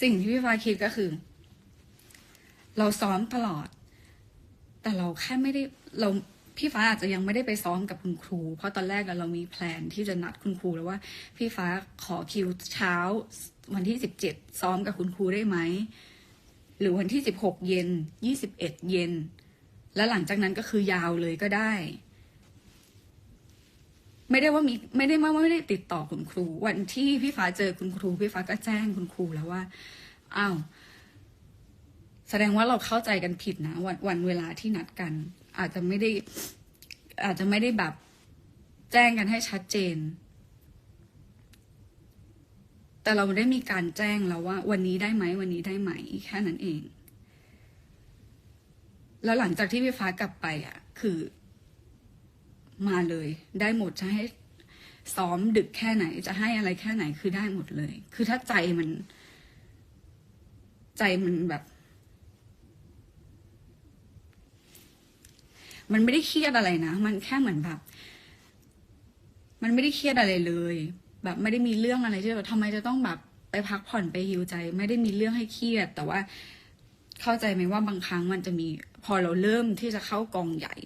สิ่งที่พี่ฟ้าคิดก็คือ เราซ้อมตลอด แต่เราแค่ไม่ได้เราพี่ฟ้าอาจจะยังไม่ได้ไปซ้อมกับคุณครู เพราะตอนแรกเรามีแพลนที่จะนัดคุณครูแล้วว่า พี่ฟ้าขอคิวเช้าวันที่สิบเจ็ดซ้อมกับคุณครูได้ไหมหรือวันที่สิบหกเย็นยี่สิบเอ็ดเย็น แล้วหลังจากนั้นก็คือยาวเลยก็ได้ ไม่ได้ว่ามีไม่ได้ว่าไม่ได้ติดต่อคุณครู วันที่พี่ฟ้าเจอคุณครู พี่ฟ้าก็แจ้งคุณครูแล้วว่าอ้าวแสดงว่าเราเข้าใจกันผิดนะวันวันเวลาที่นัดกัน อาจจะไม่ได้ อาจจะไม่ได้แบบแจ้งกันให้ชัดเจน แต่เราได้มีการแจ้งแล้วว่า วันนี้ได้ไหมวันนี้ได้ไหม แค่นั้นเอง แล้วหลังจากที่พี่ฟ้ากลับไปอะ คือ มาเลย ได้หมดจะให้ซ้อมดึกแค่ไหน จะให้อะไรแค่ไหนคือได้หมดเลย คือถ้าใจมัน ใจมันแบบ มันไม่ได้เครียดอะไรนะ มันแค่เหมือนแบบ มันไม่ได้เครียดอะไรเลย แบบไม่ได้มีเรื่องอะไรที่เราทำไมจะต้องแบบไปพักผ่อนไปฮิวใจ ไม่ได้มีเรื่องให้เครียด แต่ว่าเข้าใจไหมว่าบางครั้งมันจะมี พอเราเริ่มที่จะเข้ากองใหญ่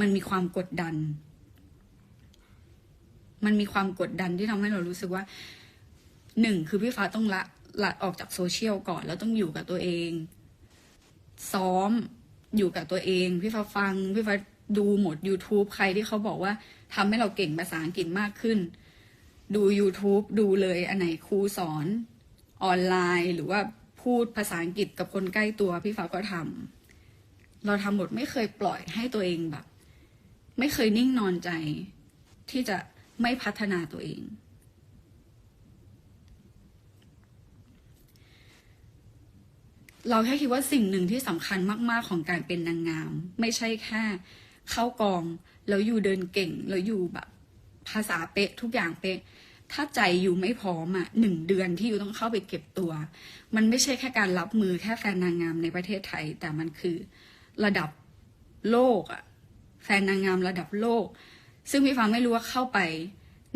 มันมีความกดดัน มันมีความกดดันที่ทำให้เรารู้สึกว่าหนึ่งคือพี่ฟ้าต้องละละออกจากโซเชียลก่อน แล้วต้องอยู่กับตัวเอง ซ้อมอยู่กับตัวเอง พี่ฟ้าฟัง พี่ฟ้าดูหมด YouTube ใครที่เขาบอกว่าทำให้เราเก่งภาษาอังกฤษมากขึ้น ดู YouTube ดูเลยอันไหนครูสอนออนไลน์ หรือว่าพูดภาษาอังกฤษกับคนใกล้ตัว พี่ฟ้าก็ทำเราทำหมดไม่เคยปล่อยให้ตัวเองแบบ ไม่เคยนิ่งนอนใจที่จะ ไม่พัฒนาตัวเอง เราแค่คิดว่าสิ่งหนึ่งที่สำคัญมาก ๆ ของการเป็นนางงาม ไม่ใช่แค่เข้ากอง แล้วอยู่เดินเก่ง แล้วอยู่แบบ ภาษาเป๊ะทุกอย่างเป๊ะถ้าใจอยู่ไม่พร้อมอะหนึ่งเดือนที่อยู่ต้องเข้าไปเก็บตัว มันไม่ใช่แค่การรับมือแค่แฟนนางงามในประเทศไทย แต่มันคือระดับโลกอะแฟนนางงามระดับโลก ซึ่งพี่ฟ้าไม่รู้ว่าเข้าไป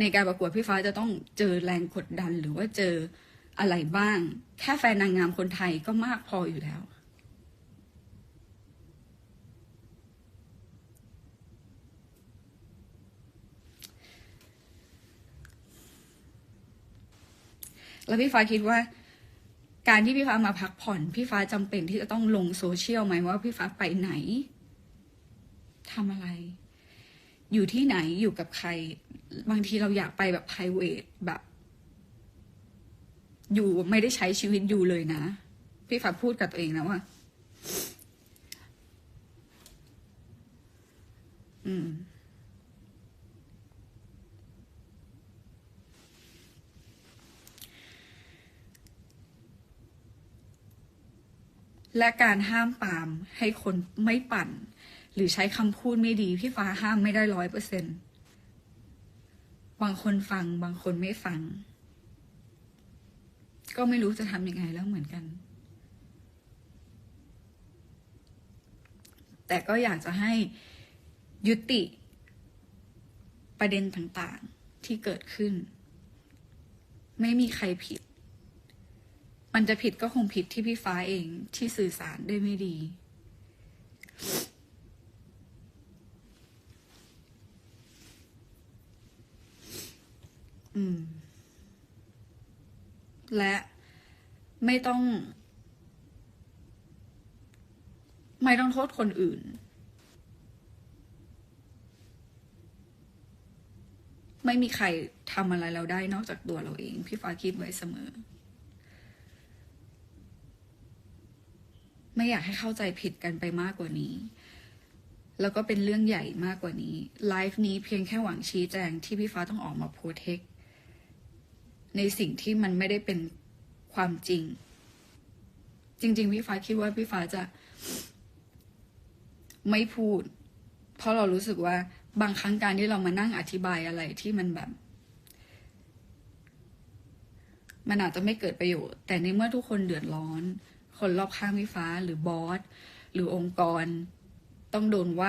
ในการประกวดพี่ฟ้าจะต้องเจอแรงกดดันหรือว่าเจออะไรบ้าง แค่แฟนนางงามคนไทยก็มากพออยู่แล้ว แล้วพี่ฟ้าคิดว่า การที่พี่ฟ้ามาพักผ่อน พี่ฟ้าจำเป็นที่จะต้องลงโซเชียลไหมว่าพี่ฟ้าไปไหนทำอะไร อยู่ที่ไหนอยู่กับใคร บางทีเราอยากไปแบบ p r i v a t แบบ อยู่ไม่ได้ใช้ชีวิตอยู่เลยนะ พี่ฟ้าพูดกับตัวเองนะว่า อืมและการห้ามปามให้คนไม่ปั่น หรือใช้คำพูดไม่ดี พี่ฟ้าห้ามไม่ได้ร้อยเปอร์เซ็นบางคนฟังบางคนไม่ฟัง ก็ไม่รู้จะทำยังไงแล้วเหมือนกัน แต่ก็อยากจะให้ยุติประเด็นต่างๆที่เกิดขึ้น ไม่มีใครผิด มันจะผิดก็คงผิดที่พี่ฟ้าเองที่สื่อสารได้ไม่ดี และไม่ต้อง ไม่ต้องโทษคนอื่น ไม่มีใครทำอะไรเราได้นอกจากตัวเราเอง พี่ฟ้าคิดไว้เสมอ ไม่อยากให้เข้าใจผิดกันไปมากกว่านี้แล้วก็เป็นเรื่องใหญ่มากกว่านี้ ไลฟ์นี้เพียงแค่หวังชี้แจงที่พี่ฟ้าต้องออกมาโพเทค ในสิ่งที่มันไม่ได้เป็นความจริง จริง ๆ พี่ฟ้าคิดว่าพี่ฟ้าจะ ไม่พูด เพราะเรารู้สึกว่าบางครั้งการที่เรามานั่งอธิบายอะไรที่มันแบบ มันอาจจะไม่เกิดประโยชน์ แต่ในเมื่อทุกคนเดือดร้อน คนรอบข้างพี่ฟ้าหรือบอสหรือองค์กร ต้องโดนว่า